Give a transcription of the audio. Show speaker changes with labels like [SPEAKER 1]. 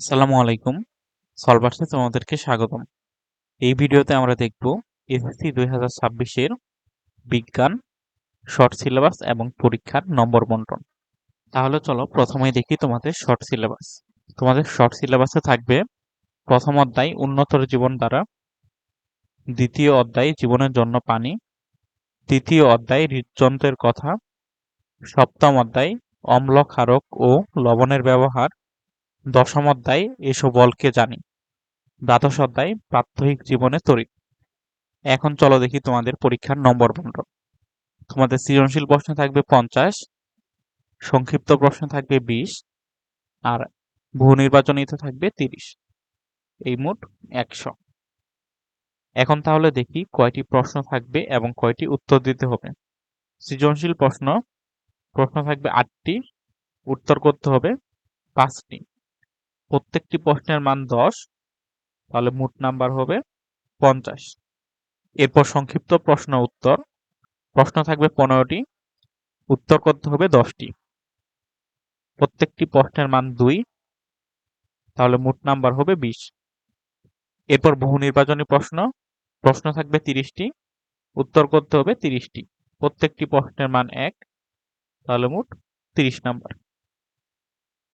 [SPEAKER 1] আসসালামু আলাইকুম। সলভার্সে তোমাদেরকে স্বাগতম। এই ভিডিওতে আমরা দেখব এসএসসি দুই হাজার ছাব্বিশের বিজ্ঞান, শর্ট সিলেবাস এবং পরীক্ষার নম্বর বন্টন। তাহলে চলো প্রথমেই দেখি তোমাদের শর্ট সিলেবাস। তোমাদের শর্ট সিলেবাসে থাকবে প্রথম অধ্যায়, উন্নতর জীবন দ্বারা। দ্বিতীয় অধ্যায়, জীবনের জন্য পানি। তৃতীয় অধ্যায়, হৃদযন্ত্রের কথা। সপ্তম অধ্যায় অম্ল ক্ষারক ও লবণের ব্যবহার। দশম অধ্যায়, এসো বলকে জানি। দ্বাদশ অধ্যায়, প্রাত্যহিক জীবনে তড়িৎ। এখন চলো দেখি তোমাদের পরীক্ষার নম্বর বন্টন তোমাদের সৃজনশীল প্রশ্ন থাকবে পঞ্চাশ, সংক্ষিপ্ত প্রশ্ন থাকবে বিশ, আর বহু নির্বাচনীতে থাকবে তিরিশ। এই মোট একশো। এখন তাহলে দেখি কয়টি প্রশ্ন থাকবে এবং কয়টি উত্তর দিতে হবে। সৃজনশীল প্রশ্ন প্রশ্ন থাকবে আটটি, উত্তর করতে হবে পাঁচটি। প্রত্যেকটি প্রশ্নের মান দশ, তাহলে মোট নাম্বার হবে পঞ্চাশ। এরপর সংক্ষিপ্ত প্রশ্ন উত্তর। প্রশ্ন থাকবে পনেরোটি, উত্তর করতে হবে দশটি। প্রত্যেকটি প্রশ্নের মান দুই, তাহলে মোট নাম্বার হবে বিশ। এরপর বহু নির্বাচনী প্রশ্ন প্রশ্ন থাকবে তিরিশটি, উত্তর করতে হবে তিরিশটি। প্রত্যেকটি প্রশ্নের মান এক, তাহলে মোট তিরিশ নাম্বার।